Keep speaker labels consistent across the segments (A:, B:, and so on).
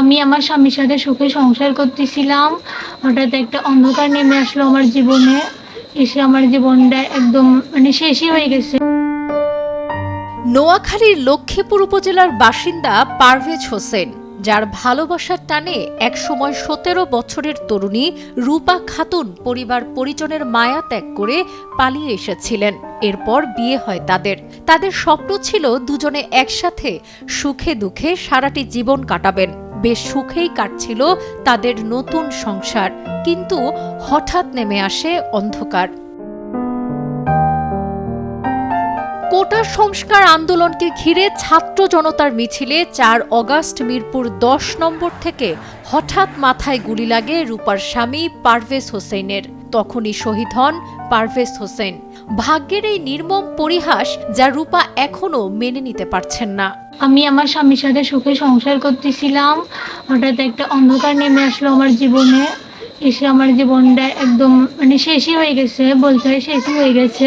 A: আমি আমার স্বামীর সাথে সুখে সংসার করতেছিলাম। হঠাৎ একটা অন্ধকার নেমে আসলো আমার জীবনে। এসে আমার জীবনটা একদম মানে শেষই হয়ে গেছে।
B: নোয়াখালীর লক্ষ্মীপুর উপজেলার বাসিন্দা পারভেজ হোসেন, যার ভালোবাসার টানে একসময় সতেরো বছরের তরুণী রূপা খাতুন পরিবার পরিজনের মায়া ত্যাগ করে পালিয়ে এসেছিলেন। এরপর বিয়ে হয় তাদের। তাদের স্বপ্ন ছিল দুজনে একসাথে সুখে দুঃখে সারাটি জীবন কাটাবেন। বেশ সুখেই কাটছিল তাদের নতুন সংসার, কিন্তু হঠাৎ নেমে আসে অন্ধকার। কোটা সংস্কার আন্দোলনকে ঘিরে ছাত্র জনতার মিছিলে চার অগাস্ট মিরপুর দশ নম্বর থেকে হঠাৎ মাথায় গুলি লাগে রূপার স্বামী পারভেজ হোসেনের। তখনই শহীদ হন পারভেজ হোসেন। ভাগ্যের এই নির্মম পরিহাস যা রূপা এখনও মেনে নিতে পারছেন না।
A: আমি আমার স্বামীর সাথে সুখে সংসার করতেছিলাম। হঠাৎ একটা অন্ধকার নেমে আসলো আমার জীবনে। এসে আমার জীবনটা একদম মানে শেষই হয়ে গেছে, বলতে হয় শেষই হয়ে গেছে।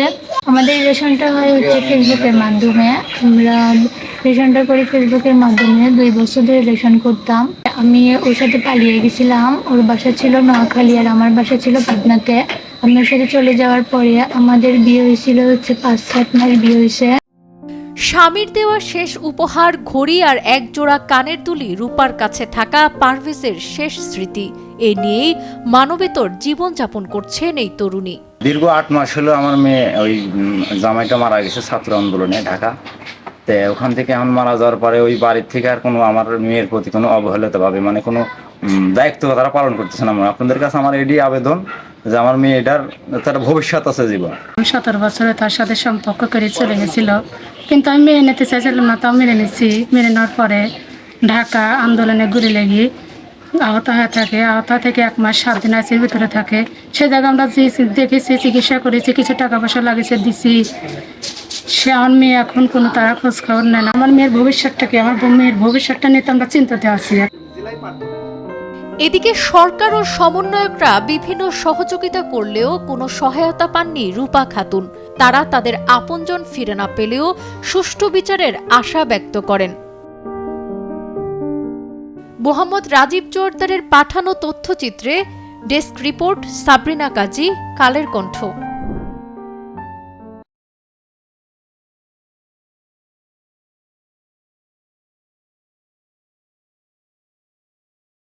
A: আমাদের রিলেশনটা হয় হচ্ছে ফেসবুকের মাধ্যমে। আমরা রিলেশনটা করি ফেসবুকের মাধ্যমে। দুই বছর ধরে রিলেশন করতাম। আমি ওর সাথে পালিয়ে গেছিলাম। ওর বাসা ছিল নোয়াখালী আর আমার বাসা ছিল পাটনাতে। আমি ওর সাথে চলে যাওয়ার পরে আমাদের বিয়ে হয়েছিল হচ্ছে পাঁচ সাত মাস বিয়ে হয়েছে।
B: স্বামীর দেওয়া শেষ উপহার ঘড়ি আর একজোড়া কানের দুলি রূপার কাছে থাকা পারভেজের শেষ স্মৃতি। এ নিয়েই মানবেতর জীবনযাপন করছেন এই তরুণী।
C: দীর্ঘ আট মাস হলো আমার মেয়ে ওই জামাইটা মারা গেছে ছাত্র আন্দোলনে ঢাকা। ওখান থেকে এখন মারা যাওয়ার পরে ওই বাড়ির থেকে আর কোনো আমার মেয়ের প্রতি কোনো অবহেলিত ভাবে মানে কোনো দায়িত্ব তারা পালন করতেছে না আপনাদের কাছে আমার এডি আবেদন যে আমার মেয়েটার তার ভবিষ্যৎ আছে জীবন।
D: আমি সতেরো বছরে তার সাথে সম্পর্ক করে চলে গেছিল, কিন্তু আমি মেনে নিতে চাইছিলাম না, তাও মেনে নিচ্ছি মেনে নেওয়ার পরে ঢাকা আন্দোলনে ঘুরে লেগে আহত হয়ে থাকে। আহত থেকে এক মাস সাত দিন আছে ভিতরে থাকে। সে জায়গায় আমরা যে দেখেছি, চিকিৎসা করেছি, কিছু টাকা পয়সা লাগিয়েছে, দিছি। সে আমার মেয়ে এখন কোনো তারা খোঁজ খবর নেয় না। আমার মেয়ের ভবিষ্যৎটাকে আমার মেয়ের ভবিষ্যৎটা নিয়ে তো আমরা চিন্তাতে আছি।
B: এদিকে সরকার ও সমন্বয়করা বিভিন্ন সহযোগিতা করলেও কোনো সহায়তা পাননি রূপা খাতুন। তারা তাদের আপনজন ফিরে না পেলেও সুষ্ঠু বিচারের আশা ব্যক্ত করেন। মোহাম্মদ রাজীব জোরদারের পাঠানো তথ্যচিত্রে ডেস্ক রিপোর্ট সাবরিনা কাজী, কালের কণ্ঠ।